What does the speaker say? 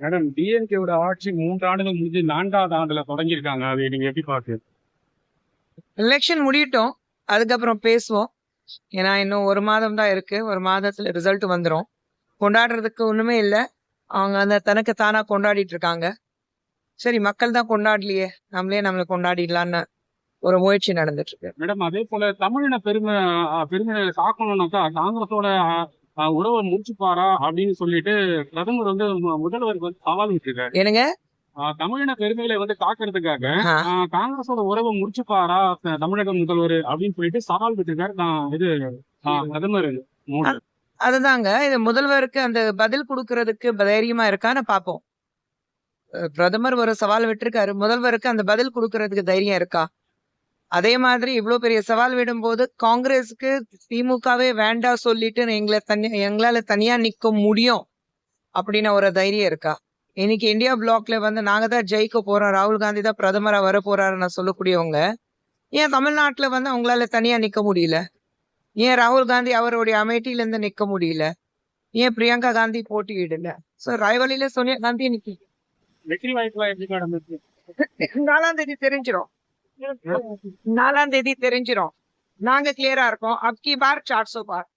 Madam டிஎம்கேவோட ஆட்சி மூன்று ஆண்டுகள் முடிஞ்சு நான்காவது ஆண்டுல தொடங்கியிருக்காங்க. அதை நீங்க எப்படி பாக்குறீங்க எலெக்ஷன் முடியட்டும். அதுக்கப்புறம் பேசுவோம். ஏன்னா இன்னும் ஒரு மாதம் தான் இருக்கு. ஒரு மாதத்துல ரிசல்ட் வந்துடும் கொண்டாடுறதுக்கு ஒண்ணுமே இல்லை. அவங்க அந்த தனக்கு தானா கொண்டாடிட்டு இருக்காங்க. சரி மக்கள் தான் கொண்டாடலையே. நம்மளே நம்மளை கொண்டாடிடலான்னு ஒரு முயற்சி நடந்துட்டு இருக்கு. மேடம் அதே போல தமிழின பெருமை பெருமையை காக்கணும்னாக்கா காங்கிரஸோட உறவை முடிச்சுப்பாரா அப்படின்னு சொல்லிட்டு பிரதமர் வந்து முதல்வருக்கு வந்து சவால் விட்டுருக்காரு. என்னங்க? தமிழின பெருமைகளை வந்து காக்கிறதுக்காக காங்கிரஸோட உறவை முடிச்சுப்பாரா தமிழக முதல்வர் அப்படின்னு சொல்லிட்டு சவால் விட்டுருக்காரு நான் இது பிரதமர். அதுதாங்க. இது முதல்வருக்கு அந்த பதில் கொடுக்கறதுக்கு தைரியமா இருக்கான்னு பாப்போம் பிரதமர் ஒரு சவால் விட்டிருக்காரு. முதல்வருக்கு அந்த பதில் கொடுக்கறதுக்கு தைரியம் இருக்கா? அதே மாதிரி இவ்வளவு பெரிய சவால் விடும்போது காங்கிரஸுக்கு திமுகவே வேண்டாம் சொல்லிட்டு எங்களை தனி எங்களால தனியா நிக்க முடியும் அப்படின்னு ஒரு தைரியம் இருக்கா? இன்னைக்கு இந்தியா பிளாக்ல வந்து நாங்க தான் ஜெயிக்க போறோம். ராகுல் காந்தி தான் பிரதமரா வர போறாருன்னு சொல்லக்கூடியவங்க. ஏன் தமிழ்நாட்டுல வந்து அவங்களால தனியா நிக்க முடியல? ஏன் ராகுல் காந்தி அவருடைய அமேட்டில இருந்து நிக்க முடியல? ஏன் பிரியங்கா காந்தி போட்டியிடல? சோ ராய்வலியில சோனியா காந்தி நிக்கி வெற்றி வாய்ப்புலாம் எப்படி மேடம் இருக்கு? நாலாம் தேதி தெரிஞ்சிரும். நாலாம் தேதி தெரிஞ்சிரும். நாங்க கிளியரா இருக்கோம். அப்கி பார் சார் சோ பார்.